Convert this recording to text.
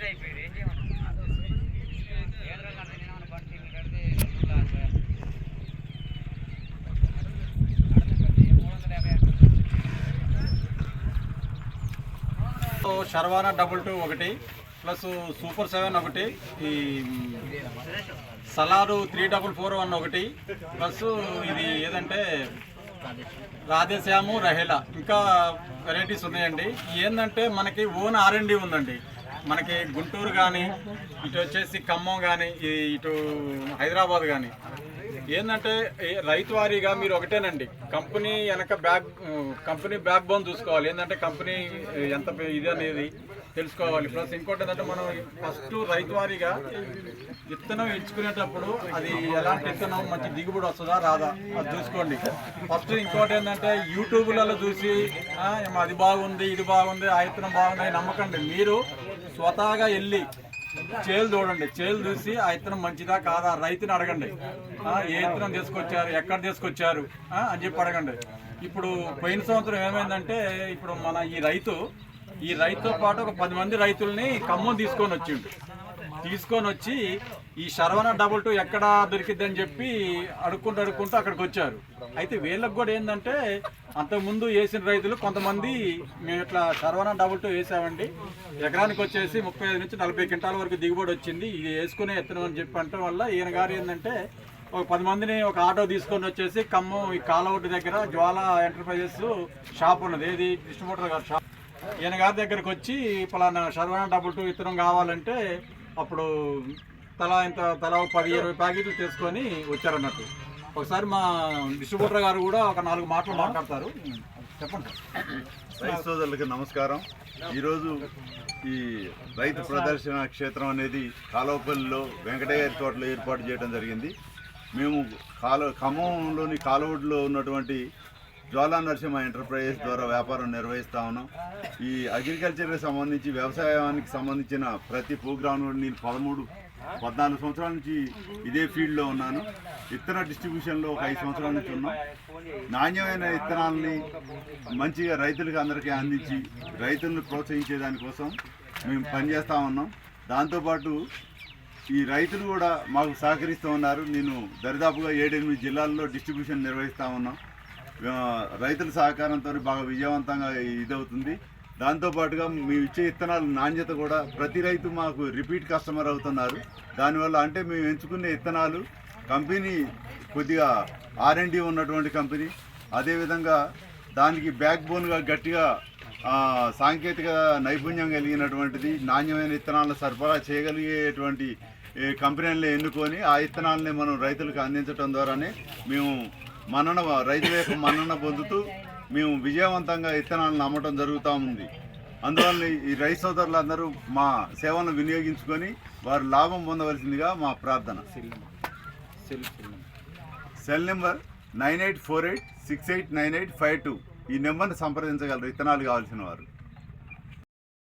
Register ఏం శర్వానా double two ఒకటి ప్లస్ సూపర్ సెవెన్ ఒకటి ఈ సలారు త్రీ డబుల్ ఫోర్ వన్ ఒకటి ప్లస్ ఇది ఏదంటే రాధేశ్యాము రహేలా. ఇంకా వెరైటీస్ ఉన్నాయండి. ఏంటంటే మనకి ఓన్ ఆర్ఎండి ఉందండి. మనకి గుంటూరు కానీ ఇటు వచ్చేసి ఖమ్మం కానీ ఇటు హైదరాబాద్ కానీ ఏంటంటే రైతు వారీగా మీరు ఒకటేనండి. కంపెనీ వెనక బ్యాక్ కంపెనీ బ్యాక్ బోన్ చూసుకోవాలి. ఏంటంటే కంపెనీ ఎంత ఇది అనేది తెలుసుకోవాలి. ప్లస్ ఇంకోటి ఏంటంటే మనం ఫస్ట్ రైతు వారీగా విత్తనం ఎంచుకునేటప్పుడు అది ఎలాంటి విత్తనం మంచి దిగుబడి వస్తుందా రాదా? అది చూసుకోండి. ఫస్ట్ ఇంకోటి ఏంటంటే యూట్యూబ్లలో చూసి అది బాగుంది ఇది బాగుంది ఆ విత్తనం బాగుంది అని నమ్మకండి. మీరు స్వతహాగా వెళ్ళి చేలు చూడండి చేలు చూసి ఆ విత్తనం మంచిదా కాదా? రైతుని అడగండి. ఏ విత్తనం తీసుకొచ్చారు ఎక్కడ తీసుకొచ్చారు అని చెప్పి అడగండి. ఇప్పుడు పోయిన సంవత్సరం ఏమైందంటే ఇప్పుడు మన ఈ రైతు ఈ రైతుతో పాటు ఒక పది మంది రైతుల్ని ఖమ్మం తీసుకొని వచ్చిండు. తీసుకొని వచ్చి ఈ శరవణ డబుల్ టూ ఎక్కడ దొరికిద్దని చెప్పి అడుక్కుంటూ అడుక్కుంటూ అక్కడికి వచ్చారు. అయితే వీళ్ళకి కూడా ఏంటంటే అంతకుముందు వేసిన రైతులు కొంతమంది మేము ఇట్లా శరవణ డబుల్ టూ వేసామండి. ఎకరానికి వచ్చేసి ముప్పై ఐదు నుంచి నలభై క్వింటాల వరకు దిగుబడి వచ్చింది. ఇది వేసుకునే ఎత్తనం అని చెప్పి అంటే వల్ల ఈయన గారు ఏంటంటే ఒక పది మందిని ఒక ఆటో తీసుకొని వచ్చేసి ఖమ్మం ఈ కాలవొడ్డు దగ్గర జ్వాల ఎంటర్ప్రైజెస్ షాప్ ఉన్నది. ఏది? డిస్ట్రిబ్యూటర్ గారు షాప్. ఈయన గారి దగ్గరకు వచ్చి పలానా శర్వణ డబుల్ టూ విత్తనం కావాలంటే అప్పుడు తలా ఇంత తలా పది ఇరవై ప్యాకెట్లు తీసుకొని వచ్చారన్నట్టు. ఒకసారి మా డిస్ట్రిబ్యూటర్ గారు కూడా ఒక నాలుగు మాటలు మాట్లాడతారు. చెప్పండి. రైతు సోదరులకు నమస్కారం. ఈరోజు ఈ రైతు ప్రదర్శన క్షేత్రం అనేది కాలువపల్లిలో వెంకటయ్య తోటలో ఏర్పాటు చేయడం జరిగింది. మేము కాలు ఖమ్మంలోని కాలువడిలో ఉన్నటువంటి జ్వాలా నరసింహ ఎంటర్ప్రైజెస్ ద్వారా వ్యాపారం నిర్వహిస్తా ఉన్నాం. ఈ అగ్రికల్చర్కి సంబంధించి వ్యవసాయానికి సంబంధించిన ప్రతి ప్రోగ్రామ్ నేను పదమూడు పద్నాలుగు సంవత్సరాల నుంచి ఇదే ఫీల్డ్లో ఉన్నాను. విత్తన డిస్ట్రిబ్యూషన్లో ఒక ఐదు సంవత్సరాల నుంచి ఉన్నాం. నాణ్యమైన విత్తనాలని మంచిగా రైతులకు అందరికీ అందించి రైతులను ప్రోత్సహించే దానికోసం మేము పనిచేస్తూ ఉన్నాం. దాంతోపాటు ఈ రైతులు కూడా మాకు సహకరిస్తూ ఉన్నారు. నేను దరిదాపుగా ఏడెనిమిది జిల్లాల్లో డిస్ట్రిబ్యూషన్ నిర్వహిస్తూ ఉన్నాం. రైతుల సహకారంతో బాగా విజయవంతంగా ఇదవుతుంది. దాంతోపాటుగా మేము ఇచ్చే విత్తనాల నాణ్యత కూడా ప్రతి రైతు మాకు రిపీట్ కస్టమర్ అవుతున్నారు. దానివల్ల అంటే మేము ఎంచుకునే విత్తనాలు కంపెనీ కొద్దిగా ఆర్ఎండి ఉన్నటువంటి కంపెనీ. అదేవిధంగా దానికి బ్యాక్ బోన్గా గట్టిగా సాంకేతిక నైపుణ్యం కలిగినటువంటిది నాణ్యమైన విత్తనాలను సరఫరా చేయగలిగేటువంటి కంపెనీలను ఎన్నుకొని ఆ విత్తనాలని మనం రైతులకు అందించడం ద్వారానే మేము మన్నన రైతుల యొక్క మన్నన పొందుతూ మేము విజయవంతంగా విత్తనాలను అమ్మటం జరుగుతూ ఉంది. అందువల్ల ఈ రైతు సోదరులందరూ మా సేవలను వినియోగించుకొని వారు లాభం పొందవలసిందిగా మా ప్రార్థన. Cell number nine eight four eight six eight nine eight five two. ఈ నెంబర్ని సంప్రదించగలరు. విత్తనాలు కావాల్సిన వారు.